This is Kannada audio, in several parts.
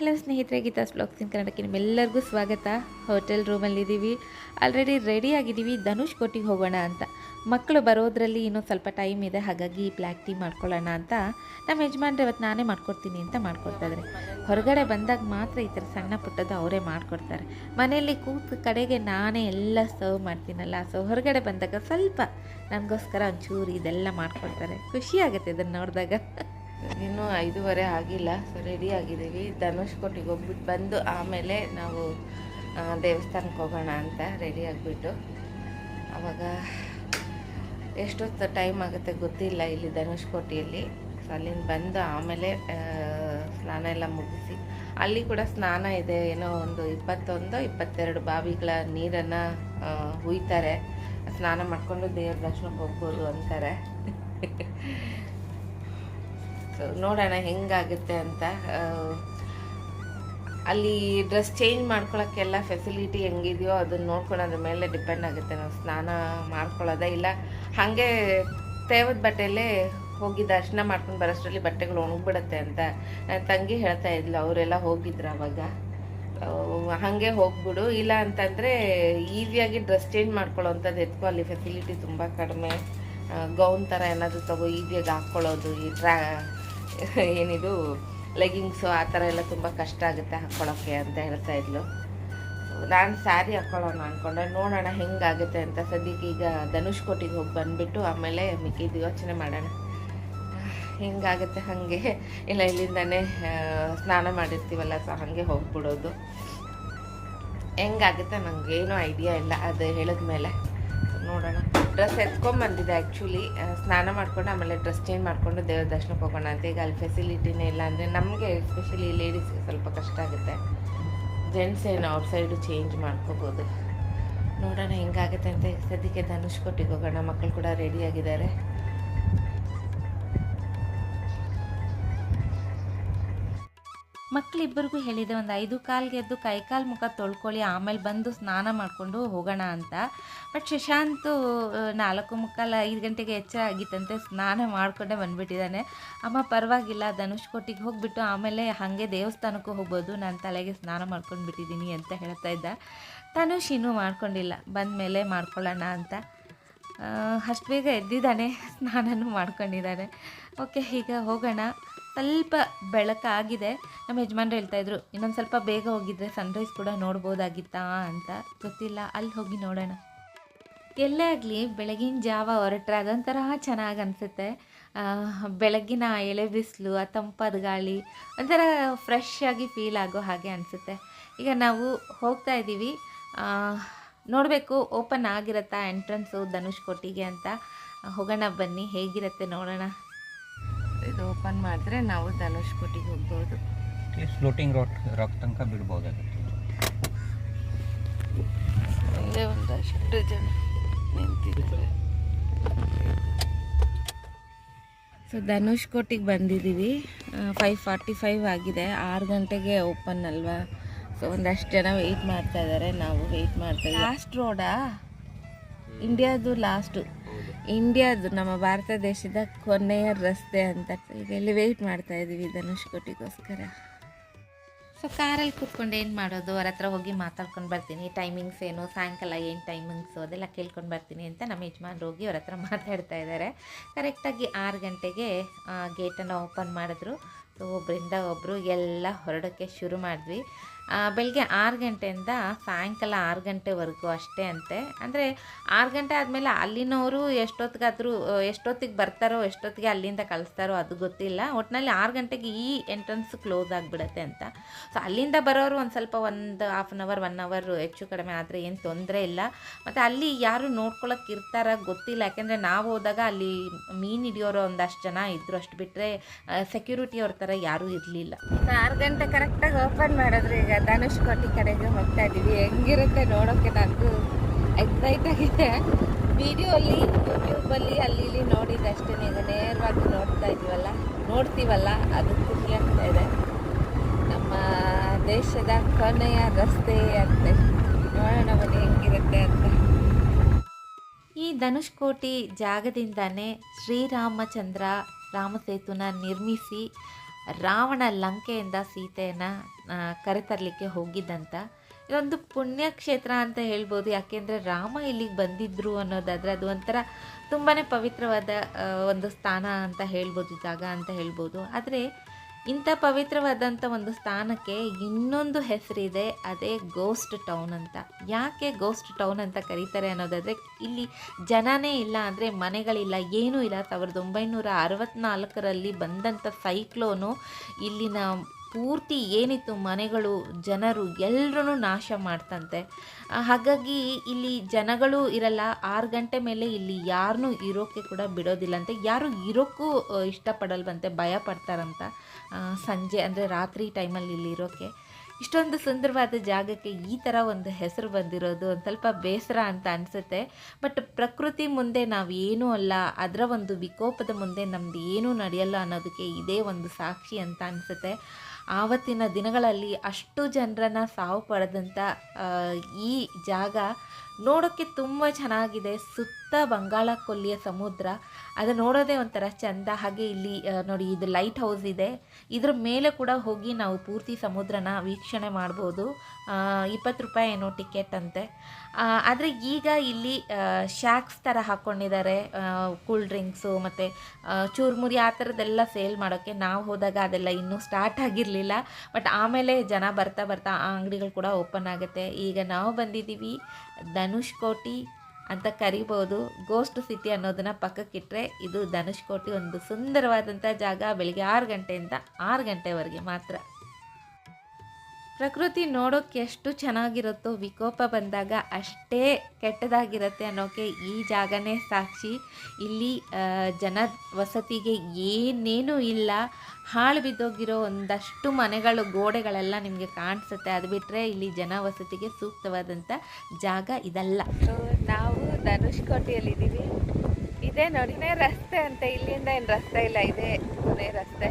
ಹಲೋ ಸ್ನೇಹಿತರೆ ಗೀತಾಸ್ ಬ್ಲಾಗ್ಸ್ ಇನ್ ಕನ್ನಡಕ್ಕೆ ನಿಮ್ಮೆಲ್ಲರಿಗೂ ಸ್ವಾಗತ. ಹೋಟೆಲ್ ರೂಮಲ್ಲಿದ್ದೀವಿ ಆಲ್ರೆಡಿ ರೆಡಿ ಆಗಿದ್ದೀವಿ ಧನುಷ್ ಕೋಟಿಗೆ ಹೋಗೋಣ ಅಂತ. ಮಕ್ಕಳು ಬರೋದ್ರಲ್ಲಿ ಇನ್ನೂ ಸ್ವಲ್ಪ ಟೈಮ್ ಇದೆ. ಹಾಗಾಗಿ ಬ್ಲ್ಯಾಕ್ ಟೀ ಮಾಡ್ಕೊಳ್ಳೋಣ ಅಂತ. ನಮ್ಮ ಯಜಮಾನ್ರು ಇವತ್ತು ನಾನೇ ಮಾಡ್ಕೊಡ್ತೀನಿ ಅಂತ ಮಾಡ್ಕೊಡ್ತಾಯಿದ್ರೆ ಹೊರಗಡೆ ಬಂದಾಗ ಮಾತ್ರ ಈ ಥರ ಸಣ್ಣ ಪುಟ್ಟದ್ದು ಅವರೇ ಮಾಡಿಕೊಡ್ತಾರೆ. ಮನೆಯಲ್ಲಿ ಕೂತು ಕಡೆಗೆ ನಾನೇ ಎಲ್ಲ ಸರ್ವ್ ಮಾಡ್ತೀನಲ್ಲ. ಸೊ ಹೊರಗಡೆ ಬಂದಾಗ ಸ್ವಲ್ಪ ನನಗೋಸ್ಕರ ಒಂಚೂರು ಇದೆಲ್ಲ ಮಾಡ್ಕೊಡ್ತಾರೆ. ಖುಷಿಯಾಗುತ್ತೆ ಇದನ್ನು ನೋಡಿದಾಗ. ಇನ್ನೂ ಐದೂವರೆ ಆಗಿಲ್ಲ. ಸೊ ರೆಡಿ ಆಗಿದ್ದೀವಿ. ಧನುಷ್ ಕೋಟಿಗೆ ಹೋಗ್ಬಿಟ್ಟು ಬಂದು ಆಮೇಲೆ ನಾವು ದೇವಸ್ಥಾನಕ್ಕೆ ಹೋಗೋಣ ಅಂತ ರೆಡಿ ಆಗಿಬಿಟ್ಟು. ಆವಾಗ ಎಷ್ಟೊತ್ತು ಟೈಮ್ ಆಗುತ್ತೆ ಗೊತ್ತಿಲ್ಲ ಇಲ್ಲಿ ಧನುಷ್ ಕೋಟಿಯಲ್ಲಿ. ಸೊ ಅಲ್ಲಿಂದ ಬಂದು ಆಮೇಲೆ ಸ್ನಾನ ಎಲ್ಲ ಮುಗಿಸಿ. ಅಲ್ಲಿ ಕೂಡ ಸ್ನಾನ ಇದೆ. ಏನೋ ಒಂದು ಇಪ್ಪತ್ತೊಂದು, ಇಪ್ಪತ್ತೆರಡು ಬಾವಿಗಳ ನೀರನ್ನು ಹುಯ್ತಾರೆ. ಸ್ನಾನ ಮಾಡಿಕೊಂಡು ದೇವ್ರ ದರ್ಶನಕ್ಕೆ ಹೋಗ್ಬೋದು ಅಂತಾರೆ. ನೋಡೋಣ ಹೆಂಗಾಗುತ್ತೆ ಅಂತ. ಅಲ್ಲಿ ಡ್ರೆಸ್ ಚೇಂಜ್ ಮಾಡ್ಕೊಳ್ಳೋಕ್ಕೆಲ್ಲ ಫೆಸಿಲಿಟಿ ಹೆಂಗಿದೆಯೋ ಅದನ್ನ ನೋಡ್ಕೊಳ್ಳೋದ್ರ ಮೇಲೆ ಡಿಪೆಂಡ್ ಆಗುತ್ತೆ. ನಾವು ಸ್ನಾನ ಮಾಡ್ಕೊಳ್ಳೋದ ಇಲ್ಲ, ಹಾಗೆ ತೇವದ ಬಟ್ಟೆಯಲ್ಲೇ ಹೋಗಿ ದರ್ಶನ ಮಾಡ್ಕೊಂಡು ಬರೋಷ್ಟರಲ್ಲಿ ಬಟ್ಟೆಗಳು ಒಣಗ್ಬಿಡುತ್ತೆ ಅಂತ ನನ್ನ ತಂಗಿ ಹೇಳ್ತಾ ಇದ್ಲು. ಅವರೆಲ್ಲ ಹೋಗಿದ್ರು ಅವಾಗ. ಹಾಗೆ ಹೋಗ್ಬಿಡು. ಇಲ್ಲ ಅಂತಂದರೆ ಈಸಿಯಾಗಿ ಡ್ರೆಸ್ ಚೇಂಜ್ ಮಾಡ್ಕೊಳ್ಳೋವಂಥದ್ದು ಎತ್ಕೋ. ಅಲ್ಲಿ ಫೆಸಿಲಿಟಿ ತುಂಬ ಕಡಿಮೆ. ಗೌನ್ ಥರ ಏನಾದರೂ ತಗೋ, ಈಸಿಯಾಗಿ ಹಾಕ್ಕೊಳ್ಳೋದು, ಈ ಟ್ರಾ ಏನಿದು ಲೆಗಿಂಗ್ಸು ಆ ಥರ ಎಲ್ಲ ತುಂಬ ಕಷ್ಟ ಆಗುತ್ತೆ ಹಾಕ್ಕೊಳ್ಳೋಕ್ಕೆ ಅಂತ ಹೇಳ್ತಾ ಇದ್ಲು. ನಾನು ಸ್ಯಾರಿ ಹಾಕ್ಕೊಳ್ಳೋಣ ಅಂದ್ಕೊಂಡೆ ನೋಡೋಣ ಹೆಂಗಾಗುತ್ತೆ ಅಂತ. ಸದ್ಯಕ್ಕೆ ಈಗ ಧನುಷ್ ಕೋಟಿಗೆ ಹೋಗಿ ಬಂದುಬಿಟ್ಟು ಆಮೇಲೆ ಮಿಕ್ಕಿದ್ದು ಯೋಚನೆ ಮಾಡೋಣ. ಹೆಂಗಾಗುತ್ತೆ ಹಾಗೆ. ಇಲ್ಲ, ಇಲ್ಲಿಂದನೇ ಸ್ನಾನ ಮಾಡಿರ್ತೀವಲ್ಲ ಸೊ ಹಾಗೆ ಹೋಗ್ಬಿಡೋದು. ಹೆಂಗಾಗುತ್ತೆ ನನಗೆ ಏನೂ ಐಡಿಯಾ ಇಲ್ಲ, ಅದು ಹೇಳಿದ್ಮೇಲೆ. ನೋಡೋಣ. ಡ್ರೆಸ್ ಎತ್ಕೊಂಬಂದಿದೆ ಆ್ಯಕ್ಚುಲಿ ಸ್ನಾನ ಮಾಡ್ಕೊಂಡು ಆಮೇಲೆ ಡ್ರೆಸ್ ಚೇಂಜ್ ಮಾಡಿಕೊಂಡು ದೇವ್ರ ದರ್ಶನಕ್ಕೆ ಹೋಗೋಣ ಅಂತ. ಈಗ ಅಲ್ಲಿ ಫೆಸಿಲಿಟಿನೇ ಇಲ್ಲ ಅಂದರೆ ನಮಗೆ ಎಸ್ಪೆಷಲಿ ಲೇಡೀಸ್ಗೆ ಸ್ವಲ್ಪ ಕಷ್ಟ ಆಗುತ್ತೆ. ಜೆಂಟ್ಸ್ ಏನು ಔಟ್ ಸೈಡು ಚೇಂಜ್ ಮಾಡ್ಕೋಬೋದು. ನೋಡೋಣ ಹೆಂಗಾಗುತ್ತೆ ಅಂತ. ಸದ್ಯಕ್ಕೆ ಧನುಷ್ ಕೊಟ್ಟಿಗೆ ಹೋಗೋಣ. ಮಕ್ಕಳು ಕೂಡ ರೆಡಿಯಾಗಿದ್ದಾರೆ ಮಕ್ಕಳಿಬ್ಬರಿಗೂ ಹೇಳಿದೆ, ಒಂದು ಐದು ಕಾಲ್ಗೆ ಎದ್ದು ಕೈಕಾಲು ಮುಖ ತೊಳ್ಕೊಳ್ಳಿ, ಆಮೇಲೆ ಬಂದು ಸ್ನಾನ ಮಾಡಿಕೊಂಡು ಹೋಗೋಣ ಅಂತ. ಬಟ್ ಶಶಾಂತ್ ನಾಲ್ಕು ಮುಕ್ಕಾಲು ಐದು ಗಂಟೆಗೆ ಎಚ್ಚರ ಆಗಿತ್ತಂತೆ, ಸ್ನಾನ ಮಾಡಿಕೊಂಡೇ ಬಂದುಬಿಟ್ಟಿದ್ದಾನೆ ಅಮ್ಮ ಪರವಾಗಿಲ್ಲ ಧನುಷ್ ಕೋಟಿಗೆ ಹೋಗಿಬಿಟ್ಟು ಆಮೇಲೆ ಹಾಗೆ ದೇವಸ್ಥಾನಕ್ಕೂ ಹೋಗ್ಬೋದು, ನಾನು ತಲೆಗೆ ಸ್ನಾನ ಮಾಡ್ಕೊಂಡು ಬಿಟ್ಟಿದ್ದೀನಿ ಅಂತ ಹೇಳ್ತಾ ಇದ್ದ. ಧನುಷ್ ಇನ್ನೂ ಮಾಡ್ಕೊಂಡಿಲ್ಲ ಬಂದ ಮೇಲೆ ಮಾಡ್ಕೊಳ್ಳೋಣ ಅಂತ. ಅಷ್ಟು ಬೇಗ ಎದ್ದಿದ್ದಾನೆ, ಸ್ನಾನನೂ ಮಾಡ್ಕೊಂಡಿದ್ದಾನೆ. ಓಕೆ, ಈಗ ಹೋಗೋಣ. ಸ್ವಲ್ಪ ಬೆಳಕಾಗಿದೆ ನಮ್ಮ ಯಜಮಾನ್ರು ಹೇಳ್ತಾಯಿದ್ರು ಇನ್ನೊಂದು ಸ್ವಲ್ಪ ಬೇಗ ಹೋಗಿದ್ರೆ ಸನ್ರೈಸ್ ಕೂಡ ನೋಡ್ಬೋದಾಗಿತ್ತಾ ಅಂತ. ಗೊತ್ತಿಲ್ಲ, ಅಲ್ಲಿ ಹೋಗಿ ನೋಡೋಣ. ಎಲ್ಲೇ ಆಗಲಿ, ಬೆಳಗಿನ ಜಾವ ಹೊರಟ್ರೆ ಅದೊಂಥರ ಚೆನ್ನಾಗಿ ಅನಿಸುತ್ತೆ. ಬೆಳಗಿನ ಎಳೆ ಬಿಸಿಲು, ಆ ತಂಪಾದ ಗಾಳಿ, ಒಂಥರ ಫ್ರೆಶ್ ಆಗಿ ಫೀಲ್ ಆಗೋ ಹಾಗೆ ಅನಿಸುತ್ತೆ. ಈಗ ನಾವು ಹೋಗ್ತಾ ಇದ್ದೀವಿ ನೋಡಬೇಕು ಓಪನ್ ಆಗಿರತ್ತಾ ಎಂಟ್ರೆನ್ಸು ಧನುಷ್ ಕೊಟ್ಟಿಗೆ ಅಂತ. ಹೋಗೋಣ ಬನ್ನಿ, ಹೇಗಿರುತ್ತೆ ನೋಡೋಣ. ಇದು ಓಪನ್ ಮಾಡಿದ್ರೆ ನಾವು ಧನುಷ್ ಕೋಟಿಗೆ ಹೋಗ್ಬೋದು. ಫ್ಲೋಟಿಂಗ್ ರಾಕ್ ರಾಕ್ ತನಕ ಬಿಡ್ಬೋದಾಗುತ್ತೆ. ಇಲ್ಲೇ ಒಂದಷ್ಟು ಜನ ನಿಂತಿದ್ದಾರೆ. ಸೊ ಧನುಷ್ ಕೋಟಿಗೆ ಬಂದಿದ್ದೀವಿ. ಫೈವ್ ಫಾರ್ಟಿ ಫೈವ್ ಆಗಿದೆ. ಆರು ಗಂಟೆಗೆ ಓಪನ್ ಅಲ್ವಾ? ಸೊ ಒಂದಷ್ಟು ಜನ ವೆಯ್ಟ್ ಮಾಡ್ತಾ ಇದ್ದಾರೆ. ನಾವು ವೆಯ್ಟ್ ಮಾಡ್ತಾ ಇದ್ದೀವಿ. ಲಾಸ್ಟ್ ರೋಡಾ ಇಂಡಿಯಾದು ಲಾಸ್ಟು ಇಂಡಿಯಾದು ನಮ್ಮ ಭಾರತ ದೇಶದ ಕೊನೆಯ ರಸ್ತೆ ಅಂತ ಈಗ ಇಲ್ಲಿ ವೆಯ್ಟ್ ಮಾಡ್ತಾ ಇದ್ದೀವಿ ಧನುಷ್ ಕೋಟಿಗೋಸ್ಕರ. ಸೊ ಕಾರಲ್ಲಿ ಕೂತ್ಕೊಂಡು ಏನು ಮಾಡೋದು? ಅವ್ರ ಹತ್ರ ಹೋಗಿ ಮಾತಾಡ್ಕೊಂಡು ಬರ್ತೀನಿ. ಟೈಮಿಂಗ್ಸ್ ಏನು? ಸಾಯಂಕಾಲ ಏನು ಟೈಮಿಂಗ್ಸು ಅದೆಲ್ಲ ಕೇಳ್ಕೊಂಡು ಬರ್ತೀನಿ ಅಂತ ನಮ್ಮ ಯಜಮಾನ್ರು ಹೋಗಿ ಅವ್ರ ಹತ್ರ ಮಾತಾಡ್ತಾ ಇದ್ದಾರೆ ಕರೆಕ್ಟಾಗಿ ಆರು ಗಂಟೆಗೆ ಗೇಟನ್ನು ಓಪನ್ ಮಾಡಿದ್ರು. ಸೊ ಒಬ್ಬರಿಂದ ಒಬ್ಬರು ಎಲ್ಲ ಹೊರಡೋಕ್ಕೆ ಶುರು ಮಾಡಿದ್ವಿ. ಬೆಳಗ್ಗೆ ಆರು ಗಂಟೆಯಿಂದ ಸಾಯಂಕಾಲ ಆರು ಗಂಟೆವರೆಗೂ ಅಷ್ಟೇ ಅಂತೆ. ಅಂದರೆ ಆರು ಗಂಟೆ ಆದಮೇಲೆ ಅಲ್ಲಿನವರು ಎಷ್ಟೊತ್ತಿಗಾದರೂ ಎಷ್ಟೊತ್ತಿಗೆ ಬರ್ತಾರೋ, ಎಷ್ಟೊತ್ತಿಗೆ ಅಲ್ಲಿಂದ ಕಳಿಸ್ತಾರೋ ಅದು ಗೊತ್ತಿಲ್ಲ. ಒಟ್ಟಿನಲ್ಲಿ ಆರು ಗಂಟೆಗೆ ಈ ಎಂಟ್ರೆನ್ಸ್ ಕ್ಲೋಸ್ ಆಗಿಬಿಡತ್ತೆ ಅಂತ. ಸೊ ಅಲ್ಲಿಂದ ಬರೋರು ಒಂದು ಸ್ವಲ್ಪ ಒಂದು half an hour one hour ಹೆಚ್ಚು ಕಡಿಮೆ ಆದರೆ ಏನು ತೊಂದರೆ ಇಲ್ಲ. ಮತ್ತು ಅಲ್ಲಿ ಯಾರು ನೋಡ್ಕೊಳಕ್ಕೆ ಇರ್ತಾರ ಗೊತ್ತಿಲ್ಲ. ಯಾಕೆಂದರೆ ನಾವು ಹೋದಾಗ ಅಲ್ಲಿ ಮೀನು ಹಿಡಿಯೋರು ಒಂದಷ್ಟು ಜನ ಇದ್ರು ಅಷ್ಟು ಬಿಟ್ಟರೆ ಸೆಕ್ಯೂರಿಟಿ ಅವ್ರ ಥರ ಯಾರೂ ಇರಲಿಲ್ಲ. ಆರು ಗಂಟೆ ಕರೆಕ್ಟಾಗಿ ಓಪನ್ ಮಾಡಿದ್ರು ಈಗ ಧನುಷ್ ಕೋಟಿ ಕಡೆಗೆ ಹೋಗ್ತಾ ಇದ್ದೀವಿ ಹೆಂಗಿರುತ್ತೆ ನೋಡೋಕ್ಕೆ ನನಗೂ ಎಕ್ಸೈಟ್ ಆಗಿದೆ. ವಿಡಿಯೋಲಿ ಯೂಟ್ಯೂಬಲ್ಲಿ ಅಲ್ಲಿ ಇಲ್ಲಿ ನೋಡಿದ್ದಷ್ಟೇ ಈಗ ನೇರವಾಗಿ ನೋಡ್ತಾ ಇದ್ದೀವಲ್ಲ ನೋಡ್ತೀವಲ್ಲ? ಅದು ಖುಷಿ ಆಗ್ತಾ ಇದೆ. ನಮ್ಮ ದೇಶದ ಕೊನೆಯ ರಸ್ತೆ ಅಂತೆ. ನೋಡೋಣ ಬನ್ನಿ ಹೆಂಗಿರುತ್ತೆ ಅಂತ. ಈ ಧನುಷ್ಕೋಟಿ ಜಾಗದಿಂದಾನೇ ಶ್ರೀರಾಮಚಂದ್ರ ರಾಮಸೇತುನ ನಿರ್ಮಿಸಿ ರಾವಣ ಲಂಕೆಯಿಂದ ಸೀತೆಯನ್ನು ಕರೆತರಲಿಕ್ಕೆ ಹೋಗಿದ್ದಂತ. ಇದೊಂದು ಪುಣ್ಯಕ್ಷೇತ್ರ ಅಂತ ಹೇಳ್ಬೋದು. ಯಾಕೆಂದರೆ ರಾಮ ಇಲ್ಲಿಗೆ ಬಂದಿದ್ರು ಅನ್ನೋದಾದರೆ ಅದು ಒಂಥರ ತುಂಬಾ ಪವಿತ್ರವಾದ ಒಂದು ಸ್ಥಾನ ಅಂತ ಹೇಳ್ಬೋದು, ಜಾಗ ಅಂತ ಹೇಳ್ಬೋದು. ಆದರೆ ಇಂಥ ಪವಿತ್ರವಾದಂಥ ಒಂದು ಸ್ಥಾನಕ್ಕೆ ಇನ್ನೊಂದು ಹೆಸರಿದೆ, ಅದೇ ಗೋಸ್ಟ್ ಟೌನ್ ಅಂತ. ಯಾಕೆ ಗೋಸ್ಟ್ ಟೌನ್ ಅಂತ ಕರೀತಾರೆ ಅನ್ನೋದಾದರೆ, ಇಲ್ಲಿ ಜನನೇ ಇಲ್ಲ ಅಂದರೆ ಮನೆಗಳಿಲ್ಲ, ಏನೂ ಇಲ್ಲ. ಸಾವಿರದ ಒಂಬೈನೂರ ಅರವತ್ತ್ನಾಲ್ಕರಲ್ಲಿ ಬಂದಂಥ ಸೈಕ್ಲೋನು ಇಲ್ಲಿನ ಪೂರ್ತಿ ಏನಿತ್ತು ಮನೆಗಳು, ಜನರು ಎಲ್ಲರೂ ನಾಶ ಮಾಡ್ತಂತೆ. ಹಾಗಾಗಿ ಇಲ್ಲಿ ಜನಗಳು ಇರಲ್ಲ, ಆರು ಗಂಟೆ ಮೇಲೆ ಇಲ್ಲಿ ಯಾರನ್ನೂ ಇರೋಕ್ಕೆ ಕೂಡ ಬಿಡೋದಿಲ್ಲ ಅಂತೆ. ಯಾರು ಇರೋಕ್ಕೂ ಇಷ್ಟಪಡಲ್ವಂತೆ ಭಯ ಪಡ್ತಾರಂತ ಸಂಜೆ ಅಂದರೆ ರಾತ್ರಿ ಟೈಮಲ್ಲಿ ಇಲ್ಲಿರೋಕ್ಕೆ ಇಷ್ಟೊಂದು ಸುಂದರವಾದ ಜಾಗಕ್ಕೆ ಈ ಥರ ಒಂದು ಹೆಸರು ಬಂದಿರೋದು ಒಂದು ಸ್ವಲ್ಪ ಬೇಸರ ಅಂತ ಅನಿಸುತ್ತೆ. ಬಟ್ ಪ್ರಕೃತಿ ಮುಂದೆ ನಾವು ಏನೂ ಅಲ್ಲ, ಅದರ ಒಂದು ವಿಕೋಪದ ಮುಂದೆ ನಮ್ದು ಏನೂ ನಡೆಯಲ್ಲ ಅನ್ನೋದಕ್ಕೆ ಇದೇ ಒಂದು ಸಾಕ್ಷಿ ಅಂತ ಅನಿಸುತ್ತೆ. ಆವತ್ತಿನ ದಿನಗಳಲ್ಲಿ ಅಷ್ಟು ಜನರನ್ನ ಸಾವು ಪಡೆದಂಥ ಈ ಜಾಗ ನೋಡೋಕ್ಕೆ ತುಂಬ ಚೆನ್ನಾಗಿದೆ. ಸುತ್ತ ಬಂಗಾಳ ಕೊಲ್ಲಿಯ ಸಮುದ್ರ. ಅದು ನೋಡೋದೇ ಒಂಥರ ಚಂದ. ಹಾಗೆ ಇಲ್ಲಿ ನೋಡಿ ಇದು ಲೈಟ್ ಹೌಸ್ ಇದೆ. ಇದ್ರ ಮೇಲೆ ಕೂಡ ಹೋಗಿ ನಾವು ಪೂರ್ತಿ ಸಮುದ್ರನ ವೀಕ್ಷಣೆ ಮಾಡ್ಬೋದು. ಇಪ್ಪತ್ತು ರೂಪಾಯಿ ಏನೋ ಟಿಕೆಟ್ ಅಂತೆ. ಆದರೆ ಈಗ ಇಲ್ಲಿ ಶ್ಯಾಕ್ಸ್ ಥರ ಹಾಕ್ಕೊಂಡಿದ್ದಾರೆ ಕೂಲ್ ಡ್ರಿಂಕ್ಸು ಮತ್ತು ಚೂರ್ಮುರಿ ಆ ಥರದ್ದೆಲ್ಲ ಸೇಲ್ ಮಾಡೋಕ್ಕೆ ನಾವು ಹೋದಾಗ ಅದೆಲ್ಲ ಇನ್ನೂ ಸ್ಟಾರ್ಟ್ ಆಗಿರಲಿಲ್ಲ. ಬಟ್ ಆಮೇಲೆ ಜನ ಬರ್ತಾ ಬರ್ತಾ ಆ ಅಂಗಡಿಗಳು ಕೂಡ ಓಪನ್ ಆಗುತ್ತೆ. ಈಗ ನಾವು ಬಂದಿದ್ದೀವಿ ಧನುಷ್ಕೋಟಿ ಅಂತ ಕರಿಬೋದು. ಗೋಸ್ಟ್ ಸಿಟಿ ಅನ್ನೋದನ್ನು ಪಕ್ಕಕ್ಕಿಟ್ಟರೆ ಇದು ಧನುಷ್ಕೋಟಿ ಒಂದು ಸುಂದರವಾದಂಥ ಜಾಗ. ಬೆಳಿಗ್ಗೆ ಆರು ಗಂಟೆಯಿಂದ ಆರು ಗಂಟೆವರೆಗೆ ಮಾತ್ರ. ಪ್ರಕೃತಿ ನೋಡೋಕ್ಕೆ ಎಷ್ಟು ಚೆನ್ನಾಗಿರುತ್ತೋ ವಿಕೋಪ ಬಂದಾಗ ಅಷ್ಟೇ ಕೆಟ್ಟದಾಗಿರುತ್ತೆ ಅನ್ನೋಕ್ಕೆ ಈ ಜಾಗನೇ ಸಾಕ್ಷಿ. ಇಲ್ಲಿ ಜನ ವಸತಿಗೆ ಏನೇನೂ ಇಲ್ಲ. ಹಾಳು ಬಿದ್ದೋಗಿರೋ ಒಂದಷ್ಟು ಮನೆಗಳು, ಗೋಡೆಗಳೆಲ್ಲ ನಿಮಗೆ ಕಾಣಿಸುತ್ತೆ. ಅದು ಬಿಟ್ಟರೆ ಇಲ್ಲಿ ಜನ ವಸತಿಗೆ ಸೂಕ್ತವಾದಂಥ ಜಾಗ ಇದಲ್ಲ. ನಾವು ಧನುಷ್ಕೋಟೆಯಲ್ಲಿದ್ದೀವಿ. ಇದೇ ನೋಡಿನೇ ರಸ್ತೆ ಅಂತ ಇಲ್ಲಿಂದ ಏನು ರಸ್ತೆ ಇಲ್ಲ, ಇದೇ ಕೊನೆ ರಸ್ತೆ.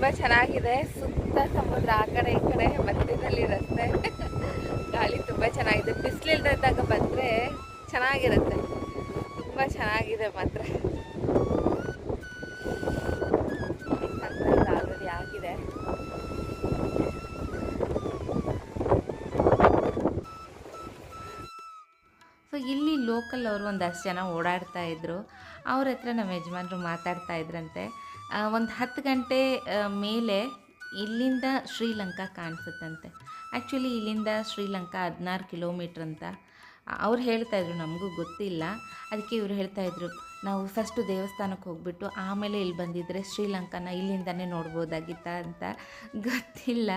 ತುಂಬ ಚೆನ್ನಾಗಿದೆ. ಸುತ್ತ ಸಮುದ್ರ ಆ ಕಡೆ ಈ ಕಡೆ ಮಧ್ಯದಲ್ಲಿ ರಸ್ತೆ. ಗಾಳಿ ತುಂಬ ಚೆನ್ನಾಗಿದೆ. ಬಿಸಿಲಿಲ್ದಾಗ ಬಂದರೆ ಚೆನ್ನಾಗಿರುತ್ತೆ. ತುಂಬ ಚೆನ್ನಾಗಿದೆ ಮಾತ್ರ. ಸೊ ಇಲ್ಲಿ ಲೋಕಲ್ ಅವರು ಒಂದಷ್ಟು ಜನ ಓಡಾಡ್ತಾ ಇದ್ರು. ಅವ್ರ ಹತ್ರ ನಮ್ಮ ಯಜಮಾನರು ಮಾತಾಡ್ತಾ ಇದ್ರಂತೆ. ಒಂದು ಹತ್ತು ಗಂಟೆ ಮೇಲೆ ಇಲ್ಲಿಂದ ಶ್ರೀಲಂಕಾ ಕಾಣಿಸುತ್ತಂತೆ. ಆ್ಯಕ್ಚುಲಿ ಇಲ್ಲಿಂದ ಶ್ರೀಲಂಕಾ ಹದಿನಾರು ಕಿಲೋಮೀಟ್ರ್ ಅಂತ. ಅವ್ರು ಹೇಳ್ತಾಯಿದ್ರು ನಮಗೂ ಗೊತ್ತಿಲ್ಲ. ಅದಕ್ಕೆ ಇವರು ಹೇಳ್ತಾ ಇದ್ರು ನಾವು ಫಸ್ಟು ದೇವಸ್ಥಾನಕ್ಕೆ ಹೋಗ್ಬಿಟ್ಟು ಆಮೇಲೆ ಇಲ್ಲಿ ಬಂದಿದ್ದರೆ ಶ್ರೀಲಂಕಾನ ಇಲ್ಲಿಂದನೇ ನೋಡ್ಬೋದಾಗಿತ್ತ ಅಂತ ಗೊತ್ತಿಲ್ಲ.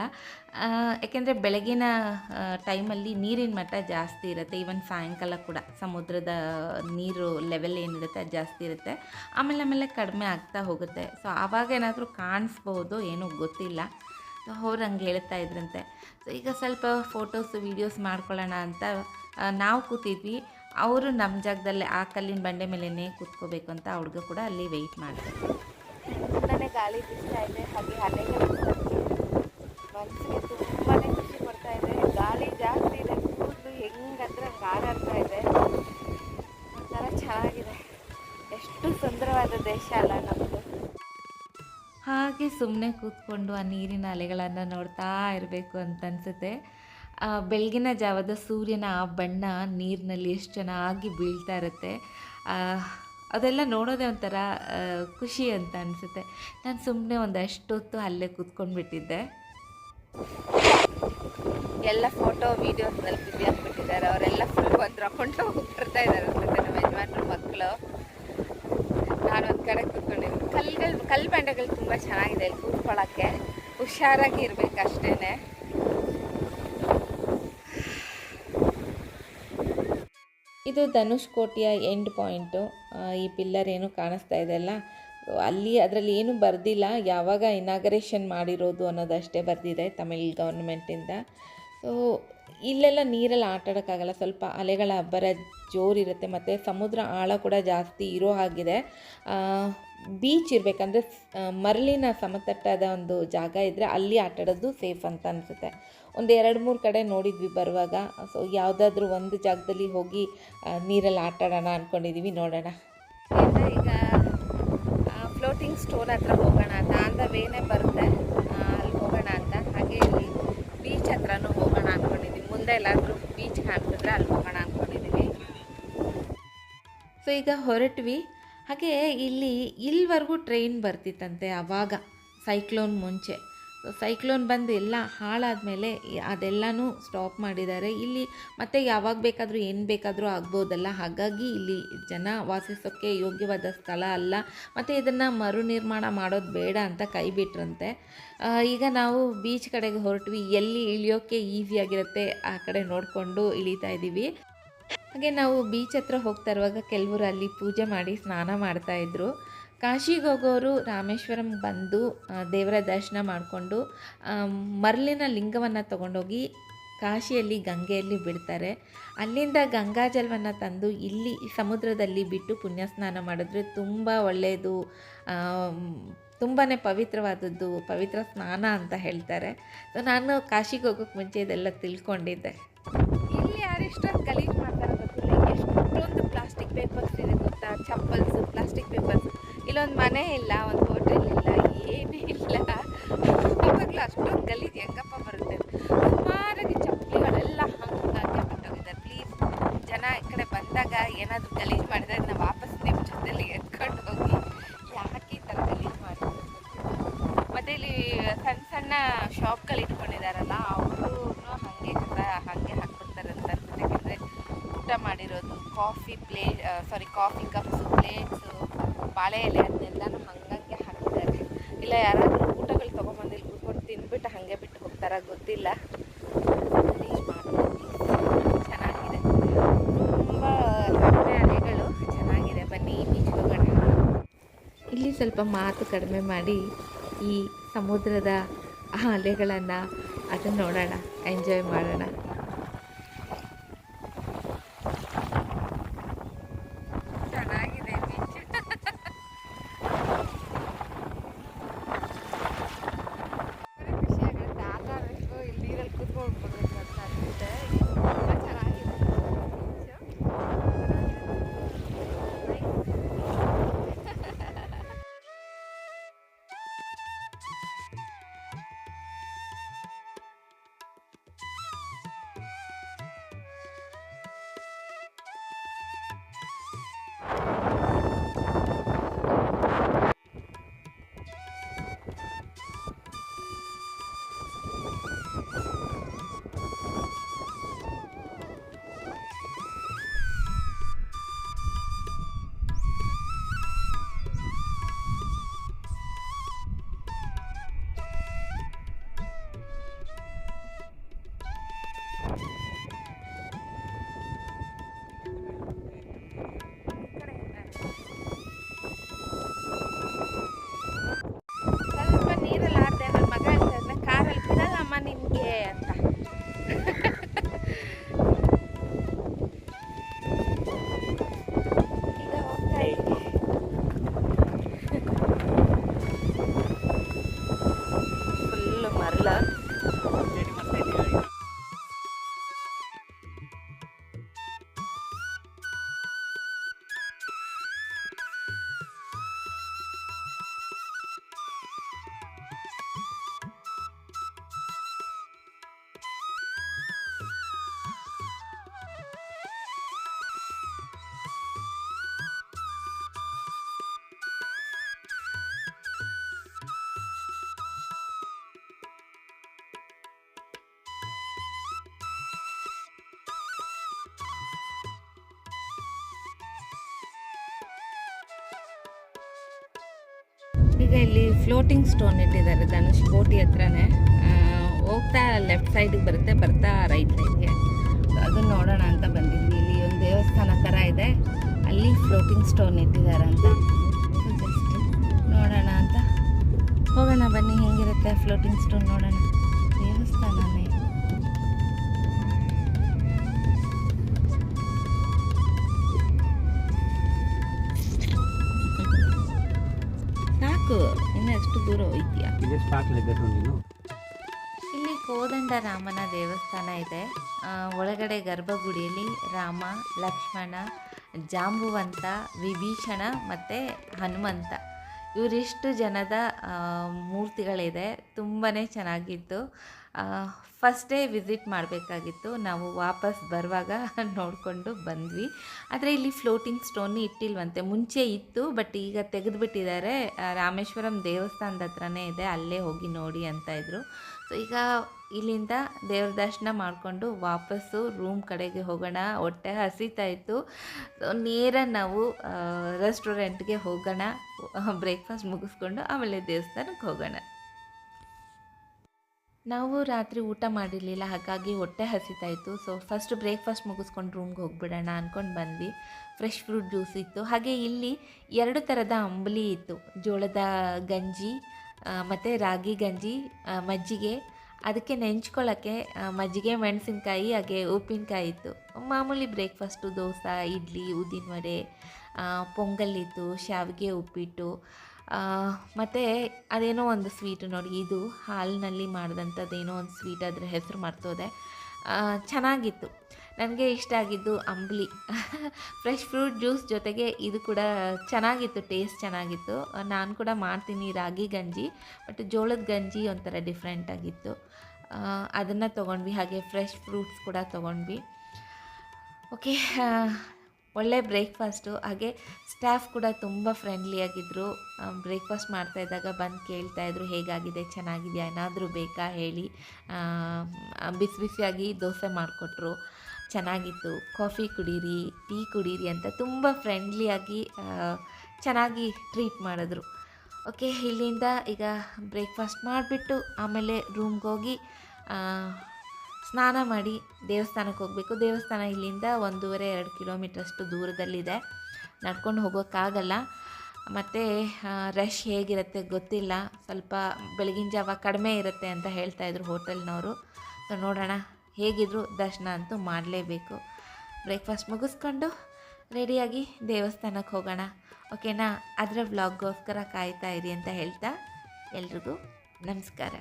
ಯಾಕೆಂದರೆ ಬೆಳಗಿನ ಟೈಮಲ್ಲಿ ನೀರಿನ ಮಟ್ಟ ಜಾಸ್ತಿ ಇರುತ್ತೆ. ಈವನ್ ಸಾಯಂಕಾಲ ಕೂಡ ಸಮುದ್ರದ ನೀರು ಲೆವೆಲ್ ಏನಿರುತ್ತೆ ಅದು ಜಾಸ್ತಿ ಇರುತ್ತೆ. ಆಮೇಲೆ ಆಮೇಲೆ ಕಡಿಮೆ ಆಗ್ತಾ ಹೋಗುತ್ತೆ. ಸೊ ಆವಾಗ ಏನಾದರೂ ಕಾಣಿಸ್ಬೋದು ಏನೂ ಗೊತ್ತಿಲ್ಲ. ಸೊ ಅವ್ರು ಹಂಗೆ ಹೇಳ್ತಾ ಇದ್ರಂತೆ. ಸೊ ಈಗ ಸ್ವಲ್ಪ ಫೋಟೋಸ್ ವೀಡಿಯೋಸ್ ಮಾಡ್ಕೊಳ್ಳೋಣ ಅಂತ ನಾವು ಕೂತಿದ್ವಿ. ಅವರು ನಮ್ಮ ಜಾಗದಲ್ಲೇ ಆ ಕಲ್ಲಿನ ಬಂಡೆ ಮೇಲೇ ಕೂತ್ಕೋಬೇಕು ಅಂತ ಆ ಹುಡುಗ ಕೂಡ ಅಲ್ಲಿ ವೆಯ್ಟ್ ಮಾಡ್ತಾರೆ. ತುಂಬಾ ಗಾಳಿ ಬಿಸ್ತಾ ಇದೆ ಹಾಗೆ ಅಲೆಗಳು ಮನಸ್ಸಿಗೆ ತುಂಬಾ ಖುಷಿ ಕೊಡ್ತಾ ಇದೆ. ಗಾಳಿ ಜಾಸ್ತಿ ಇದೆ ಕೂದಲು ಹೆಂಗಂದ್ರೆ ಹಂಗೆ ಹಾರಾಡ್ತಾ ಇದೆ. ಒಂಥರ ಚೆನ್ನಾಗಿದೆ. ಎಷ್ಟು ಸುಂದರವಾದ ದೇಶ ಅಲ್ಲ ನಮ್ಮದು ಹಾಗೆ ಸುಮ್ಮನೆ ಕೂತ್ಕೊಂಡು ಆ ನೀರಿನ ಅಲೆಗಳನ್ನು ನೋಡ್ತಾ ಇರಬೇಕು ಅಂತ ಅನಿಸುತ್ತೆ. ಬೆಳಗಿನ ಜಾವದ ಸೂರ್ಯನ ಆ ಬಣ್ಣ ನೀರಿನಲ್ಲಿ ಎಷ್ಟು ಚೆನ್ನಾಗಿ ಬೀಳ್ತಾ ಇರುತ್ತೆ ಅದೆಲ್ಲ ನೋಡೋದೇ ಒಂಥರ ಖುಷಿ ಅಂತ ಅನಿಸುತ್ತೆ. ನಾನು ಸುಮ್ಮನೆ ಒಂದು ಅಷ್ಟೊತ್ತು ಅಲ್ಲೇ ಕೂತ್ಕೊಂಡ್ಬಿಟ್ಟಿದ್ದೆ. ಎಲ್ಲ ಫೋಟೋ ವೀಡಿಯೋಸ್ನಲ್ಲಿ ಬಿಸಿ ಅಂದ್ಬಿಟ್ಟಿದ್ದಾರೆ ಅವರೆಲ್ಲ ಫುಲ್ ಒಂದು ರೌಂಡ್ ಬರ್ತಾ ಇದ್ದಾರೆ ಅನ್ಸುತ್ತೆ ನಮ್ಮ ಯಜಮಾನ್ರ ಮಕ್ಕಳು ನಾನು ಒಂದು ಕಡೆ ಕೂತ್ಕೊಂಡಿದ್ದೀನಿ. ಕಲ್ಗಳು ಕಲ್ಲು ಬಂಡೆಗಳು ತುಂಬ ಚೆನ್ನಾಗಿದೆ ಇಲ್ಲಿ ಕೂತ್ಕೊಳ್ಳೋಕ್ಕೆ. ಹುಷಾರಾಗಿ ಇರಬೇಕು ಅಷ್ಟೇನೆ. ಇದು ಧನುಷ್ಕೋಟಿಯ ಎಂಡ್ ಪಾಯಿಂಟು ಈ ಪಿಲ್ಲರ್ ಏನು ಕಾಣಿಸ್ತಾ ಇದೆ ಅಲ್ಲ? ಅಲ್ಲಿ ಅದರಲ್ಲಿ ಏನು ಬರೆದಿಲ್ಲ. ಯಾವಾಗ ಇನಾಗರೇಷನ್ ಮಾಡಿರೋದು ಅನ್ನೋದಷ್ಟೇ ಬರೆದಿದೆ ತಮಿಳ್ ಗೌರ್ಮೆಂಟಿಂದ ಸೊ ಇಲ್ಲೆಲ್ಲ ನೀರಲ್ಲಿ ಆಟ ಆಡೋಕ್ಕಾಗಲ್ಲ ಸ್ವಲ್ಪ ಅಲೆಗಳ ಅಬ್ಬರ ಜೋರಿರುತ್ತೆ ಮತ್ತು ಸಮುದ್ರ ಆಳ ಕೂಡ ಜಾಸ್ತಿ ಇರೋ ಹಾಗಿದೆ. ಬೀಚ್ ಇರಬೇಕಂದ್ರೆ ಮರಳಿನ ಸಮತಟ್ಟಾದ ಒಂದು ಜಾಗ ಇದ್ದರೆ ಅಲ್ಲಿ ಆಟಾಡೋದು ಸೇಫ್ ಅಂತ ಅನಿಸುತ್ತೆ. ಒಂದು ಎರಡು ಮೂರು ಕಡೆ ನೋಡಿದ್ವಿ ಬರುವಾಗ. ಸೊ ಯಾವುದಾದ್ರೂ ಒಂದು ಜಾಗದಲ್ಲಿ ಹೋಗಿ ನೀರಲ್ಲಿ ಆಟಾಡೋಣ ಅಂದ್ಕೊಂಡಿದ್ದೀವಿ ನೋಡೋಣ. ಈಗ ಫ್ಲೋಟಿಂಗ್ ಸ್ಟೋನ್ ಹತ್ರ ಹೋಗೋಣ ಅಂತ. ಆನ್ ದ ವೇನೇ ಬರುತ್ತೆ ಅಲ್ಲಿ ಹೋಗೋಣ ಅಂತ. ಹಾಗೆ ಇಲ್ಲಿ ಬೀಚ್ ಹತ್ರನೂ ಹೋಗೋಣ ಅಂದ್ಕೊಂಡಿದ್ದೀವಿ ಮುಂದೆ ಎಲ್ಲಾದರೂ ಬೀಚ್ ಕಾಣ್ತಿದ್ರೆ ಅಲ್ಲಿ ಹೋಗೋಣ ಅಂದ್ಕೊಂಡಿದ್ದೀವಿ ಸೊ ಈಗ ಹೊರಟ್ವಿ. ಹಾಗೆ ಇಲ್ಲಿ ಇಲ್ಲಿವರೆಗೂ ಟ್ರೈನ್ ಬರ್ತಿತ್ತಂತೆ ಆವಾಗ ಸೈಕ್ಲೋನ್ ಮುಂಚೆ. ಸೈಕ್ಲೋನ್ ಬಂದು ಎಲ್ಲ ಹಾಳಾದಮೇಲೆ ಅದೆಲ್ಲನೂ ಸ್ಟಾಪ್ ಮಾಡಿದ್ದಾರೆ. ಇಲ್ಲಿ ಮತ್ತೆ ಯಾವಾಗ ಬೇಕಾದರೂ ಏನು ಬೇಕಾದರೂ ಆಗ್ಬೋದಲ್ಲ. ಹಾಗಾಗಿ ಇಲ್ಲಿ ಜನ ವಾಸಿಸೋಕ್ಕೆ ಯೋಗ್ಯವಾದ ಸ್ಥಳ ಅಲ್ಲ. ಮತ್ತು ಇದನ್ನು ಮರು ನಿರ್ಮಾಣ ಮಾಡೋದು ಬೇಡ ಅಂತ ಕೈ ಬಿಟ್ರಂತೆ. ಈಗ ನಾವು ಬೀಚ್ ಕಡೆಗೆ ಹೊರಟ್ವಿ. ಎಲ್ಲಿ ಇಳಿಯೋಕ್ಕೆ ಈಸಿಯಾಗಿರುತ್ತೆ ಆ ಕಡೆ ನೋಡಿಕೊಂಡು ಇಳಿತಾ ಇದ್ದೀವಿ ಹಾಗೆ ನಾವು ಬೀಚ್ ಹತ್ರ ಹೋಗ್ತಾ ಇರುವಾಗ ಕೆಲವರು ಅಲ್ಲಿ ಪೂಜೆ ಮಾಡಿ ಸ್ನಾನ ಮಾಡ್ತಾ ಇದ್ರು. ಕಾಶಿಗೆ ಹೋಗೋರು ರಾಮೇಶ್ವರಂ ಬಂದು ದೇವರ ದರ್ಶನ ಮಾಡಿಕೊಂಡು ಮರಳಿನ ಲಿಂಗವನ್ನು ತಗೊಂಡೋಗಿ ಕಾಶಿಯಲ್ಲಿ ಗಂಗೆಯಲ್ಲಿ ಬಿಡ್ತಾರೆ ಅಲ್ಲಿಂದ ಗಂಗಾಜಲವನ್ನು ತಂದು ಇಲ್ಲಿ ಸಮುದ್ರದಲ್ಲಿ ಬಿಟ್ಟು ಪುಣ್ಯ ಸ್ನಾನ ಮಾಡಿದ್ರೆ ತುಂಬ ಒಳ್ಳೆಯದು ತುಂಬಾ ಪವಿತ್ರವಾದದ್ದು, ಪವಿತ್ರ ಸ್ನಾನ ಅಂತ ಹೇಳ್ತಾರೆ. ಸೊ, ನಾನು ಕಾಶಿಗೆ ಹೋಗೋಕ್ಕೆ ಮುಂಚೆ ಇದೆಲ್ಲ ತಿಳ್ಕೊಂಡಿದ್ದೆ. ಇಲ್ಲಿ ಯಾರು ಇಷ್ಟೊಂದು ಗೊತ್ತಾ ಚಪ್ಪಲ್ಸು ಪ್ಲಾಸ್ಟಿಕ್ ಪೇಪರ್ಸ್ ಇಲ್ಲೊಂದು ಮನೆ ಇಲ್ಲ, ಒಂದು ಹೋಟೆಲ್ ಇಲ್ಲ, ಏನೇ ಇಲ್ಲ. ಯಾವಾಗಲೂ ಅಷ್ಟೊಂದು ಗಲೀಜು ಹೆಂಗಪ್ಪ ಬರುತ್ತೆ. ಸುಮಾರಾಗಿ ಚಪ್ಪಲಿಗಳೆಲ್ಲ ಹಂಗೆ ಬಿಟ್ಟೋಗಿದ್ದಾರೆ. ಪ್ಲೀಸ್ ಜನ ಈ ಕಡೆ ಬಂದಾಗ ಏನಾದರೂ ಗಲೀಜು ಮಾಡಿದ್ರೆ ನಾವು ವಾಪಸ್ ನಿಮ್ಮ ಜೊತೆಲಿ ಎತ್ಕೊಂಡು ಹೋಗಿ ಯಾಕೆ ಈ ಥರ ಗಲೀಜು ಮಾಡ್ತಾರೆ ಮತ್ತು ಇಲ್ಲಿ ಸಣ್ಣ ಸಣ್ಣ ಶಾಪ್ಗಳು ಇಟ್ಕೊಂಡಿದಾರಲ್ಲ ಅವರು ಹಾಗೆ ಕಸ ಹಾಗೆ ಹಾಕ್ಬಿಡ್ತಾರೆ ಅಂತ ಅನ್ಸುತ್ತೆ ಯಾಕಂದರೆ ಊಟ ಮಾಡಿರೋದು coffee play sorry coffee cups plates ಬಾಳೆ ಎಲೆ ಅದನ್ನೆಲ್ಲನೂ ಹಂಗಂಗೆ ಹಾಕಿದ್ದಾರೆ ಇಲ್ಲ ಯಾರಾದರೂ ಊಟಗಳು ತೊಗೊಂಬಂದು ಇಲ್ಲಿ ಕೂತ್ಕೊಂಡು ತಿಂದ್ಬಿಟ್ಟು ಹಾಗೆ ಬಿಟ್ಟು ಹೋಗ್ತಾರ ಗೊತ್ತಿಲ್ಲ ಗಲೀಜ್ ಮಾಡ್ತಾರೆ please. ಚೆನ್ನಾಗಿದೆ ತುಂಬ ಕಡಿಮೆ ಅಲೆಗಳು ಚೆನ್ನಾಗಿದೆ ಬನ್ನಿ ಬೀಚ್ ಹೋಗೋಣ ಇಲ್ಲಿ ಸ್ವಲ್ಪ ಮಾತು ಕಡಿಮೆ ಮಾಡಿ ಈ ಸಮುದ್ರದ ಅಲೆಗಳನ್ನು ಅದನ್ನು ನೋಡೋಣ ಎಂಜಾಯ್ ಮಾಡೋಣ. love. ಈಗ ಇಲ್ಲಿ ಫ್ಲೋಟಿಂಗ್ ಸ್ಟೋನ್ ಇಟ್ಟಿದ್ದಾರೆ ಧನುಷ್ ಕೋಟಿ ಹತ್ರನೇ. ಹೋಗ್ತಾ ಲೆಫ್ಟ್ ಸೈಡಿಗೆ ಬರುತ್ತೆ, ಬರ್ತಾ ರೈಟ್ ಸೈಡ್ಗೆ ಅದನ್ನು ನೋಡೋಣ ಅಂತ ಬಂದಿದ್ವಿ. ಇಲ್ಲಿ ಒಂದು ದೇವಸ್ಥಾನ ಥರ ಇದೆ. ಅಲ್ಲಿ ಫ್ಲೋಟಿಂಗ್ ಸ್ಟೋನ್ ಇಟ್ಟಿದ್ದಾರೆ ಅಂತ. ನೋಡೋಣ ಅಂತ. ಹೋಗೋಣ ಬನ್ನಿ, ಹೇಗಿರುತ್ತೆ ಫ್ಲೋಟಿಂಗ್ ಸ್ಟೋನ್ ನೋಡೋಣ. ದೇವಸ್ಥಾನನೇ. ನೀನು. ಇಲ್ಲಿ ಕೋದಂಡ ರಾಮನ ದೇವಸ್ಥಾನ ಇದೆ. ಒಳಗಡೆ ಗರ್ಭಗುಡಿಯಲ್ಲಿ ರಾಮ ಲಕ್ಷ್ಮಣ ಜಾಂಬುವಂತ ವಿಭೀಷಣ ಮತ್ತು ಹನುಮಂತ. ಇವರಿಷ್ಟು ಜನದ ಮೂರ್ತಿಗಳಿದೆ. ತುಂಬಾ ಚೆನ್ನಾಗಿತ್ತು. ಫಸ್ಟ್ ಡೇ ವಿಸಿಟ್ ಮಾಡಬೇಕಾಗಿತ್ತು. ನಾವು ವಾಪಸ್ ಬರುವಾಗ ನೋಡಿಕೊಂಡು ಬಂದ್ವಿ. ಆದರೆ ಇಲ್ಲಿ ಫ್ಲೋಟಿಂಗ್ ಸ್ಟೋನ್ ಇಟ್ಟಿಲ್ವಂತೆ. ಮುಂಚೆ ಇತ್ತು ಬಟ್ ಈಗ ತೆಗೆದುಬಿಟ್ಟಿದ್ದಾರೆ. ರಾಮೇಶ್ವರಂ ದೇವಸ್ಥಾನದ ಹತ್ರನೇ ಇದೆ. ಅಲ್ಲೇ ಹೋಗಿ ನೋಡಿ ಅಂತ ಇದ್ದರು ಸೊ ಈಗ ಇಲ್ಲಿಂದ ದೇವ್ರ ದರ್ಶನ ಮಾಡಿಕೊಂಡು ವಾಪಸ್ಸು ರೂಮ್ ಕಡೆಗೆ ಹೋಗೋಣ. ಹೊಟ್ಟೆ ಹಸಿತಾ ಇತ್ತು. ನೇರ ನಾವು ರೆಸ್ಟೋರೆಂಟ್ಗೆ ಹೋಗೋಣ. ಬ್ರೇಕ್ಫಾಸ್ಟ್ ಮುಗಿಸ್ಕೊಂಡು ಆಮೇಲೆ ದೇವಸ್ಥಾನಕ್ಕೆ ಹೋಗೋಣ. ನಾವು ರಾತ್ರಿ ಊಟ ಮಾಡಿರಲಿಲ್ಲ, ಹಾಗಾಗಿ ಹೊಟ್ಟೆ ಹಸಿತಾ ಇತ್ತು. ಸೊ ಫಸ್ಟ್ ಬ್ರೇಕ್ಫಾಸ್ಟ್ ಮುಗಿಸ್ಕೊಂಡು ರೂಮ್ಗೆ ಹೋಗಿಬಿಡೋಣ ಅಂದ್ಕೊಂಡು ಬಂದ್ವಿ. ಫ್ರೆಶ್ ಫ್ರೂಟ್ ಜ್ಯೂಸ್ ಇತ್ತು. ಹಾಗೆ ಇಲ್ಲಿ ಎರಡು ಥರದ ಅಂಬಲಿ ಇತ್ತು. ಜೋಳದ ಗಂಜಿ ಮತ್ತು ರಾಗಿ ಗಂಜಿ ಮಜ್ಜಿಗೆ. ಅದಕ್ಕೆ ನೆಂಚ್ಕೊಳ್ಳೋಕ್ಕೆ ಮಜ್ಜಿಗೆ, ಮೆಣಸಿನ್ಕಾಯಿ, ಹಾಗೆ ಉಪ್ಪಿನಕಾಯಿ ಇತ್ತು. ಮಾಮೂಲಿ ಬ್ರೇಕ್ಫಾಸ್ಟು ದೋಸೆ, ಇಡ್ಲಿ, ಉದ್ದಿನ ವಡೆ ಪೊಂಗಲ್ ಇತ್ತು, ಶಾವಿಗೆ ಉಪ್ಪಿಟ್ಟು ಮತ್ತು ಅದೇನೋ ಒಂದು ಸ್ವೀಟು ನೋಡಿ, ಇದು ಹಾಲಿನಲ್ಲಿ ಮಾಡಿದಂಥದ್ದೇನೋ ಒಂದು ಸ್ವೀಟ್ ಅದರ ಹೆಸರು ಮರ್ತೋದೆ. ಚೆನ್ನಾಗಿತ್ತು. ನನಗೆ ಇಷ್ಟ ಆಗಿದ್ದು ಅಂಬ್ಲಿ. ಫ್ರೆಶ್ ಫ್ರೂಟ್ ಜ್ಯೂಸ್ ಜೊತೆಗೆ ಇದು ಕೂಡ ಚೆನ್ನಾಗಿತ್ತು ಟೇಸ್ಟ್ ಚೆನ್ನಾಗಿತ್ತು. ನಾನು ಕೂಡ ಮಾಡ್ತೀನಿ ರಾಗಿ ಗಂಜಿ ಬಟ್ ಜೋಳದ ಗಂಜಿ ಒಂಥರ ಡಿಫ್ರೆಂಟಾಗಿತ್ತು ಅದನ್ನು ತೊಗೊಂಡ್ವಿ, ಹಾಗೆ ಫ್ರೆಶ್ ಫ್ರೂಟ್ಸ್ ಕೂಡ ತೊಗೊಂಡ್ವಿ. ಓಕೆ ಒಳ್ಳೆ ಬ್ರೇಕ್ಫಾಸ್ಟು ಹಾಗೆ ಸ್ಟಾಫ್ ಕೂಡ ತುಂಬ ಫ್ರೆಂಡ್ಲಿಯಾಗಿದ್ದರು ಬ್ರೇಕ್ಫಾಸ್ಟ್ ಮಾಡ್ತಾಯಿದ್ದಾಗ ಬಂದು ಕೇಳ್ತಾಯಿದ್ರು ಹೇಗಾಗಿದೆ? ಚೆನ್ನಾಗಿದೆಯಾ? ಏನಾದರೂ ಬೇಕಾ? ಹೇಳಿ. ಬಿಸಿ ಬಿಸಿಯಾಗಿ ದೋಸೆ ಮಾಡಿಕೊಟ್ರು. ಚೆನ್ನಾಗಿತ್ತು. ಕಾಫಿ ಕುಡೀರಿ, ಟೀ ಕುಡೀರಿ ಅಂತ ತುಂಬ ಫ್ರೆಂಡ್ಲಿಯಾಗಿ ಚೆನ್ನಾಗಿ ಟ್ರೀಟ್ ಮಾಡಿದ್ರು. ಓಕೆ ಇಲ್ಲಿಂದ ಈಗ ಬ್ರೇಕ್ಫಾಸ್ಟ್ ಮಾಡಿಬಿಟ್ಟು ಆಮೇಲೆ ರೂಮ್ಗೆ ಹೋಗಿ ಸ್ನಾನ ಮಾಡಿ ದೇವಸ್ಥಾನಕ್ಕೆ ಹೋಗಬೇಕು. ದೇವಸ್ಥಾನ ಇಲ್ಲಿಂದ ಒಂದೂವರೆ, ಎರಡು ಕಿಲೋಮೀಟ್ರಷ್ಟು ದೂರದಲ್ಲಿದೆ. ನಡ್ಕೊಂಡು ಹೋಗೋಕ್ಕಾಗಲ್ಲ. ಮತ್ತು ರಶ್ ಹೇಗಿರುತ್ತೆ ಗೊತ್ತಿಲ್ಲ. ಸ್ವಲ್ಪ ಬೆಳಗಿನ ಜಾವ ಕಡಿಮೆ ಇರುತ್ತೆ ಅಂತ ಹೇಳ್ತಾಯಿದ್ರು ಹೋಟೆಲ್ನವರು. ಸೊ ನೋಡೋಣ. ಹೇಗಿದ್ರು ದರ್ಶನ ಅಂತೂ ಮಾಡಲೇಬೇಕು. ಬ್ರೇಕ್ಫಾಸ್ಟ್ ಮುಗಿಸ್ಕೊಂಡು ರೆಡಿಯಾಗಿ ದೇವಸ್ಥಾನಕ್ಕೆ ಹೋಗೋಣ. ಓಕೆನಾ ಅದರ ವ್ಲಾಗ್ಗೋಸ್ಕರ ಕಾಯ್ತಾ ಇರಿ ಅಂತ ಹೇಳ್ತಾ ಎಲ್ರಿಗೂ ನಮಸ್ಕಾರ.